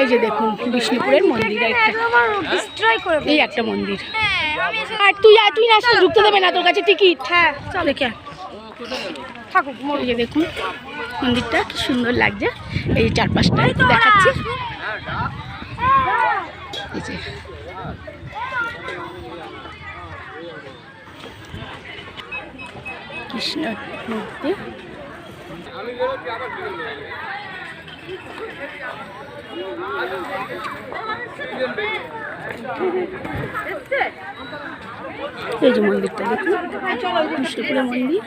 এই যে দেখুন বিষ্ণুপুরের মন্দির একটা এই একটা মন্দির। আর তুই আর তুই না ঢুকতে দেবে না তোর কাছে টিকিট। হ্যাঁ। চল আয়। থাকুক যে দেখুন মন্দিরটা কি সুন্দর লাগছে। এই চারপাশটা দেখাচ্ছি। এই যে। কৃষ্ণ মূর্তি। এই যে মন্দিরটা দেখুন কৃষ্ণপুরের মন্দির।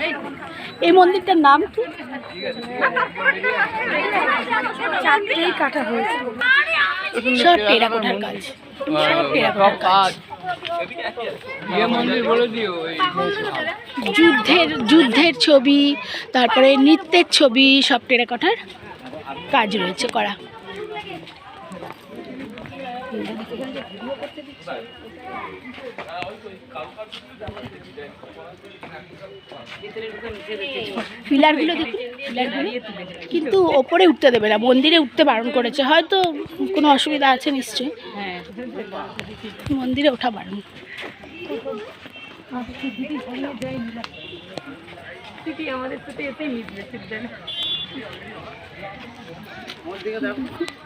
এই মন্দিরটার নাম কি? চারটেই কাটা হয়েছে। সব টেরাকোঠার কাজ। টেরাকোঠার যুদ্ধের যুদ্ধের ছবি তারপরে নৃত্যের ছবি সব টেরাকোঠার কাজ রয়েছে করা। কিন্তু ওপরে উঠতে দেবে না, মন্দিরে উঠতে বারণ করেছে। হয়তো কোনো অসুবিধা আছে নিশ্চয়ই। মন্দিরে ওঠা বারণ।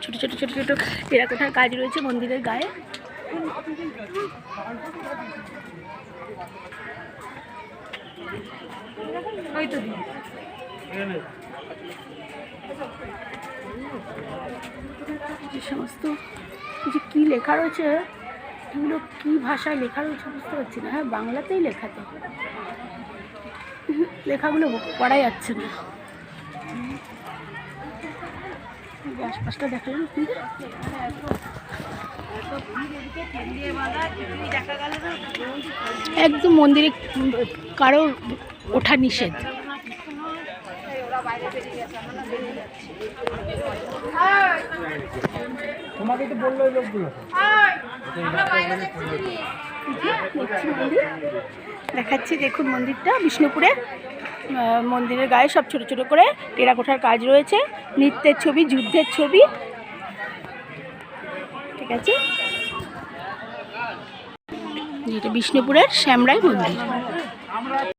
ছোট ছোট ছোট ছোট টেরাকোটার কাজ রয়েছে মন্দিরের গায়ে? যে সমস্ত যে কী লেখা রয়েছে, এগুলো কী ভাষায় লেখা রয়েছে বুঝতে পারছি না। হ্যাঁ বাংলাতেই লেখা তো। লেখাগুলো পড়া যাচ্ছে না এই যে আশপাশটা দেখালেন একদম মন্দিরে কারোর ওঠা নিষেধ। তোমাকে তো বলল লোকগুলো। দেখাচ্ছি দেখুন মন্দিরটা বিষ্ণুপুরে। মন্দিরের গায়ে সব ছোট ছোট করে টেরাকোঠার কাজ রয়েছে, নৃত্যের ছবি, যুদ্ধের ছবি। ঠিক আছে? যেটা বিষ্ণুপুরের শ্যামরাই মন্দির।